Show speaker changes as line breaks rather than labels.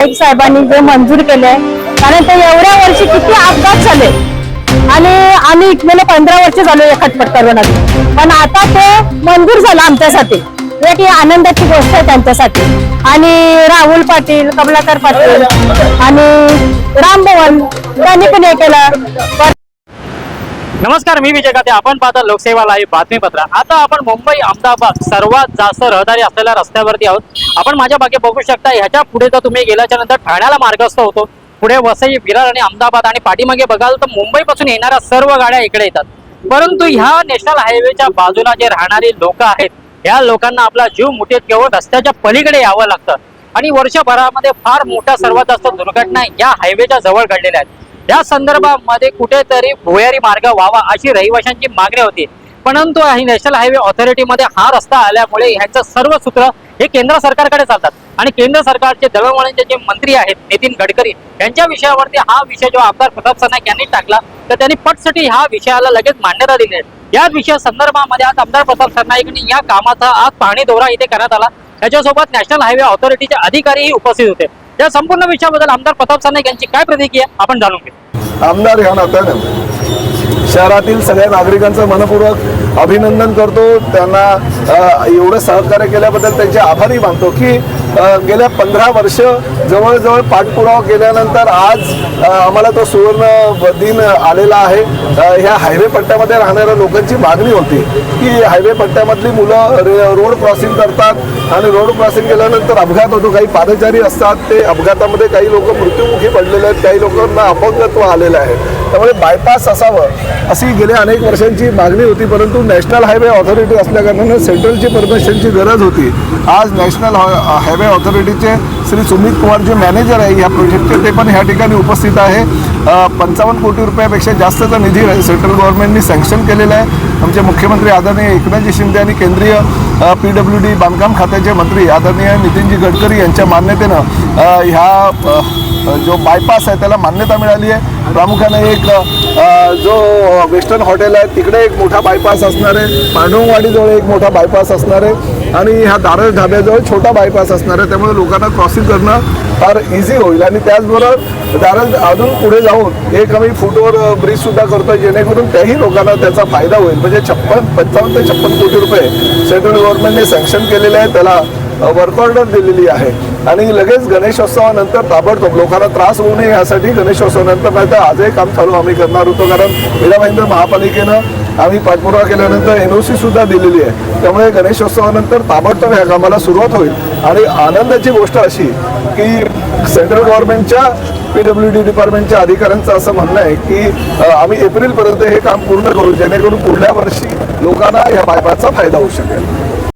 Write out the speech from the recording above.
नाईक साहेबांनी जे मंजूर केले कारण ते एवढ्या वर्षी किती अपघात झाले? आणि आम्ही गेले पंधरा वर्ष झालो या खटपट पण आता ते मंजूर झालं आमच्यासाठी. एक आनंदाची गोष्ट आहे त्यांच्यासाठी. आणि राहुल पाटील कमलाकर पाटील आणि रामभवन त्यांनी पण हे केलं.
नमस्कार मी विजय काते. आपण पाहता लोकसेवा लाईव्ह बातमीपत्र. आता आपण मुंबई अहमदाबाद सर्वात जास्त रहदारी असलेल्या रस्त्यावरती आहोत. आपण माझ्या मागे बघू शकता ह्याच्या पुढे जर तुम्ही गेल्याच्यानंतर ठाण्याला मार्गस्थ होतो. पुढे वसई विरार आणि अहमदाबाद आणि पाठीमागे बघाल तर मुंबईपासून येणाऱ्या सर्व गाड्या इकडे येतात. परंतु ह्या नॅशनल हायवेच्या बाजूला जे राहणारी लोक आहेत ह्या लोकांना आपला जीव मुठीत घेऊन रस्त्याच्या पलीकडे यावं लागतं. आणि वर्षभरामध्ये फार मोठ्या सर्वात जास्त दुर्घटना या हायवेच्या जवळ घडलेल्या आहेत. या संदर्भामध्ये कुठेतरी भुयारी मार्ग व्हावा अशी रहिवाशांची मागणी होती. परंतु नॅशनल हायवे ऑथॉरिटीमध्ये हा रस्ता आल्यामुळे ह्याचं सर्व सूत्र हे केंद्र सरकारकडे चालतात. आणि केंद्र सरकारचे दळणवळणचे जे मंत्री आहेत नितीन गडकरी यांच्या विषयावरती हा विषय जो आमदार प्रताप सरनाईक यांनी टाकला तर त्यांनी पटसाठी हा विषयाला लगेच मान्यता दिली आहे या विषया संदर्भामध्ये आज आमदार प्रताप सरनाईक यांनी या कामाचा आज पाहणी दौरा इथे करण्यात आला. त्याच्यासोबत नॅशनल हायवे ऑथॉरिटीचे अधिकारीही उपस्थित होते. या संपूर्ण विषयाबद्दल आमदार प्रताप सरनाईक यांची काय प्रतिक्रिया आपण जाणून घेऊ.
आमदार ह्या नात्यानं. शहरातील सगळ्या नागरिकांचं मनपूर्वक अभिनंदन करतो. त्यांना एवढं सहकार्य केल्याबद्दल त्यांचे आभारी मानतो की गेल्या पंधरा वर्ष जवळजवळ पाठपुरावा केल्यानंतर आज आम्हाला तो सुवर्ण दिन आलेला आहे. ह्या हायवे पट्ट्यामध्ये राहणाऱ्या लोकांची मागणी होती की हायवे पट्ट्यामधली मुलं रोड क्रॉसिंग करतात आणि रोड क्रॉसिंग केल्यानंतर अपघात होतो. काही पादचारी असतात ते अपघातामध्ये काही लोक मृत्युमुखी पडलेले आहेत काही लोकांना अपंगत्व आलेलं आहे. त्यामुळे बायपास असावं अशी गेल्या अनेक वर्षांची मागणी होती परंतु नॅशनल हायवे ऑथॉरिटी असल्याकारणानं सेंट्रलची परमिशनची गरज होती. आज नॅशनल हायवे ऑथॉरिटीचे श्री सुमित कुमार जे मॅनेजर आहे या प्रोजेक्टचे ते पण ह्या ठिकाणी उपस्थित आहे. पंचावन्न कोटी रुपयापेक्षा जास्तचा निधी सेंट्रल गव्हर्नमेंटनी सँक्शन केलेला आहे. आमचे मुख्यमंत्री आदरणीय एकनाथजी शिंदे आणि केंद्रीय पी डब्ल्यू डी बांधकाम खात्याचे मंत्री आदरणीय नितीनजी गडकरी यांच्या मान्यतेनं ह्या जो बायपास आहे त्याला मान्यता मिळाली आहे. प्रामुख्याने एक जो वेस्टर्न हॉटेल आहे तिकडे एक मोठा बायपास असणार आहे. पांडुंगवाडीजवळ एक मोठा बायपास असणार आहे. आणि ह्या दारळ ढाब्याजवळ छोटा बायपास असणार आहे. त्यामुळे लोकांना क्रॉसिंग करणं फार इझी होईल. आणि त्याचबरोबर दारळ अजून पुढे जाऊन एक आम्ही फुटवर ब्रिजसुद्धा करतो जेणेकरून त्याही लोकांना त्याचा फायदा होईल. म्हणजे छप्पन पंचावन्न ते छप्पन कोटी रुपये सेंट्रल गव्हर्नमेंटने सँक्शन केलेले आहे त्याला वर्क ऑर्डर दिलेली आहे. आणि लगेच गणेशोत्सवानंतर ताबडतोब लोकांना त्रास होऊ नये यासाठी गणेशोत्सवानंतर नाही तर आजही काम चालू आम्ही करणार होतो. कारण मीरा महेंद्र महापालिकेनं आम्ही पाठपुरावा केल्यानंतर एन ओ सी सुद्धा दिलेली आहे. त्यामुळे गणेशोत्सवानंतर ताबडतोब ह्या कामाला सुरुवात होईल. आणि आनंदाची गोष्ट अशी की सेंट्रल गव्हर्नमेंटच्या पी डब्ल्यू डी डिपार्टमेंटच्या अधिकाऱ्यांचं असं म्हणणं आहे की आम्ही एप्रिलपर्यंत हे काम पूर्ण करू जेणेकरून पुढल्या वर्षी लोकांना या बायपासचा फायदा होऊ शकेल.